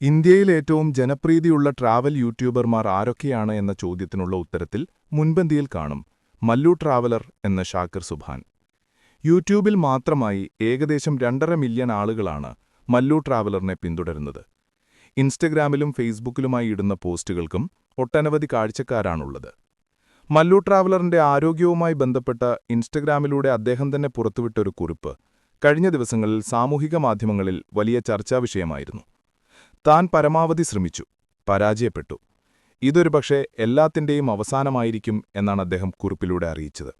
ഇന്ത്യയിൽ ഏറ്റവും ജനപ്രീതിയുള്ള ട്രാവൽ യൂട്യൂബർമാർ ആരൊക്കെയാണ് എന്ന ചോദ്യത്തിനുള്ള ഉത്തരത്തിൽ മുൻപന്തിയിൽ കാണും മല്ലു ട്രാവലർ എന്ന ഷാക്കിർ സുബാൻ. യൂട്യൂബിൽ മാത്രമായി ഏകദേശം രണ്ടര മില്യൺ ആളുകളാണ് മല്ലു ട്രാവലറിനെ പിന്തുടരുന്നത്. ഇൻസ്റ്റഗ്രാമിലും ഫേസ്ബുക്കിലുമായി ഇടുന്ന പോസ്റ്റുകൾക്കും ഒട്ടനവധി കാഴ്ചക്കാരാണുള്ളത്. മല്ലു ട്രാവലറിന്റെ ആരോഗ്യവുമായി ബന്ധപ്പെട്ട ഇൻസ്റ്റഗ്രാമിലൂടെ അദ്ദേഹം തന്നെ പുറത്തുവിട്ടൊരു കുറിപ്പ് കഴിഞ്ഞ ദിവസങ്ങളിൽ സാമൂഹിക മാധ്യമങ്ങളിൽ വലിയ ചർച്ചാവിഷയമായിരുന്നു താൻ പരമാവധി ശ്രമിച്ചു പരാജയപ്പെട്ടു. ഇതൊരു പക്ഷേ എല്ലാത്തിന്റെയും അവസാനമായിരിക്കും എന്നാണ് അദ്ദേഹം കുറിപ്പിലൂടെ അറിയിച്ചത്.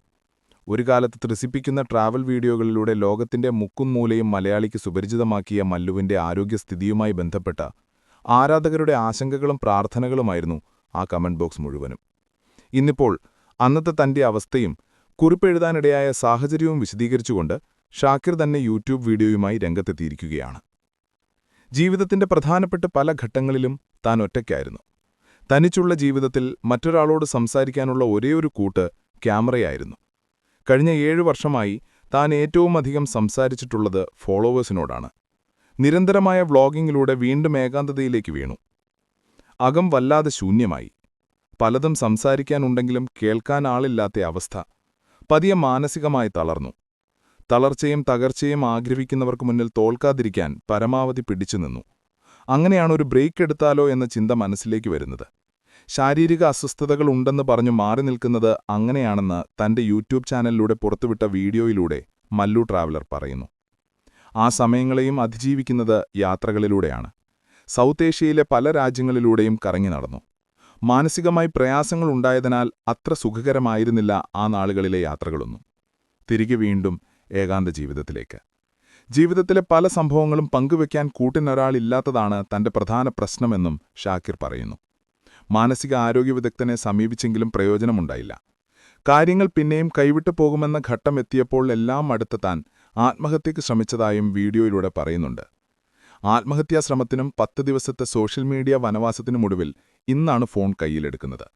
ഒരു കാലത്ത് ത്രസിപ്പിക്കുന്ന ട്രാവൽ വീഡിയോകളിലൂടെ ലോകത്തിന്റെ മുക്കും മൂലയും മലയാളിക്ക് സുപരിചിതമാക്കിയ മല്ലുവിന്റെ ആരോഗ്യസ്ഥിതിയുമായി ബന്ധപ്പെട്ട ആരാധകരുടെ ആശങ്കകളും പ്രാർത്ഥനകളുമായിരുന്നു ആ കമന്റ് ബോക്സ് മുഴുവനും. ഇന്നിപ്പോൾ അന്നത്തെ തന്റെ അവസ്ഥയും കുറിപ്പെഴുതാനിടയായ സാഹചര്യവും വിശദീകരിച്ചുകൊണ്ട് ഷാക്കിർ തന്നെ യൂട്യൂബ് വീഡിയോയുമായി രംഗത്തെത്തിയിരിക്കുകയാണ്. ജീവിതത്തിന്റെ പ്രധാനപ്പെട്ട പല ഘട്ടങ്ങളിലും താൻ ഒറ്റയ്ക്കായിരുന്നു. തനിച്ചുള്ള ജീവിതത്തിൽ മറ്റൊരാളോട് സംസാരിക്കാനുള്ള ഒരേയൊരു കൂട്ട് ക്യാമറയായിരുന്നു. കഴിഞ്ഞ ഏഴു വർഷമായി താൻ ഏറ്റവും അധികം സംസാരിച്ചിട്ടുള്ളത് ഫോളോവേഴ്സിനോടാണ്. നിരന്തരമായ വ്ളോഗിങ്ങിലൂടെ വീണ്ടും ഏകാന്തതയിലേക്ക് വീണു. അകം വല്ലാതെ ശൂന്യമായി. പലതും സംസാരിക്കാനുണ്ടെങ്കിലും കേൾക്കാൻ ആളില്ലാത്ത അവസ്ഥ. പതിയെ മാനസികമായി തളർന്നു. തളർച്ചയും തകർച്ചയും ആഗ്രഹിക്കുന്നവർക്ക് മുന്നിൽ തോൽക്കാതിരിക്കാൻ പരമാവധി പിടിച്ചുനിന്നു അങ്ങനെയാണ് ഒരു ബ്രേക്ക് എടുത്താലോ എന്ന ചിന്ത മനസ്സിലേക്ക് വരുന്നത്. ശാരീരിക അസ്വസ്ഥതകൾ ഉണ്ടെന്ന് പറഞ്ഞു മാറി നിൽക്കുന്നത് അങ്ങനെയാണെന്ന് തന്റെ യൂട്യൂബ് ചാനലിലൂടെ പുറത്തുവിട്ട വീഡിയോയിലൂടെ മല്ലു ട്രാവലർ പറയുന്നു. ആ സമയങ്ങളെയും അതിജീവിക്കുന്നത് യാത്രകളിലൂടെയാണ്. സൗത്ത് ഏഷ്യയിലെ പല രാജ്യങ്ങളിലൂടെയും കറങ്ങി നടന്നു. മാനസികമായി പ്രയാസങ്ങളുണ്ടായതിനാൽ അത്ര സുഖകരമായിരുന്നില്ല ആ നാളുകളിലെ യാത്രകളൊന്നും. തിരികെ വീണ്ടും ഏകാന്ത ജീവിതത്തിലേക്ക് ജീവിതത്തിലെ പല സംഭവങ്ങളും പങ്കുവെക്കാൻ കൂട്ടിനൊരാളില്ലാത്തതാണ് തന്റെ പ്രധാന പ്രശ്നമെന്നും ഷാക്കിർ പറയുന്നു. മാനസിക ആരോഗ്യ വിദഗ്ധനെ സമീപിച്ചെങ്കിലും പ്രയോജനമുണ്ടായില്ല. കാര്യങ്ങൾ പിന്നെയും കൈവിട്ടു പോകുമെന്ന ഘട്ടം എത്തിയപ്പോൾ എല്ലാം അടുത്ത് താൻ ആത്മഹത്യയ്ക്ക് ശ്രമിച്ചതായും വീഡിയോയിലൂടെ പറയുന്നുണ്ട്. ആത്മഹത്യാ ആത്മഹത്യാശ്രമത്തിനും പത്ത് ദിവസത്തെ സോഷ്യൽ മീഡിയ വനവാസത്തിനുമൊടുവിൽ ഇന്നാണ് ഫോൺ കൈയിലെടുക്കുന്നത്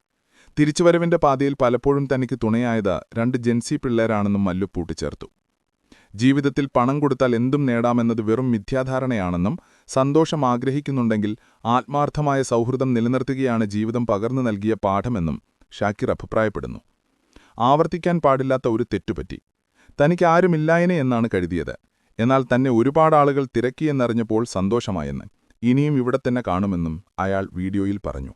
തിരിച്ചുവരവിന്റെ പാതയിൽ പലപ്പോഴും തനിക്ക് തുണയായത് രണ്ട് ജെൻസി പിള്ളേരാണെന്നും മല്ലു പൂട്ടിച്ചേർത്തു. ജീവിതത്തിൽ പണം കൊടുത്താൽ എന്തും നേടാമെന്നത് വെറും മിഥ്യാധാരണയാണെന്നും സന്തോഷം ആഗ്രഹിക്കുന്നുണ്ടെങ്കിൽ ആത്മാർത്ഥമായ സൗഹൃദം നിലനിർത്തുകയാണ് ജീവിതം പകർന്നു നൽകിയ പാഠമെന്നും ഷാക്കിർ അഭിപ്രായപ്പെടുന്നു. ആവർത്തിക്കാൻ പാടില്ലാത്ത ഒരു തെറ്റുപറ്റി. തനിക്കാരുമില്ലായനെ എന്നാണ് കരുതിയത്. എന്നാൽ തന്നെ ഒരുപാട് ആളുകൾ തിരക്കിയെന്നറിഞ്ഞപ്പോൾ സന്തോഷമായെന്ന്. ഇനിയും ഇവിടെ തന്നെ കാണുമെന്നും അയാൾ വീഡിയോയിൽ പറഞ്ഞു.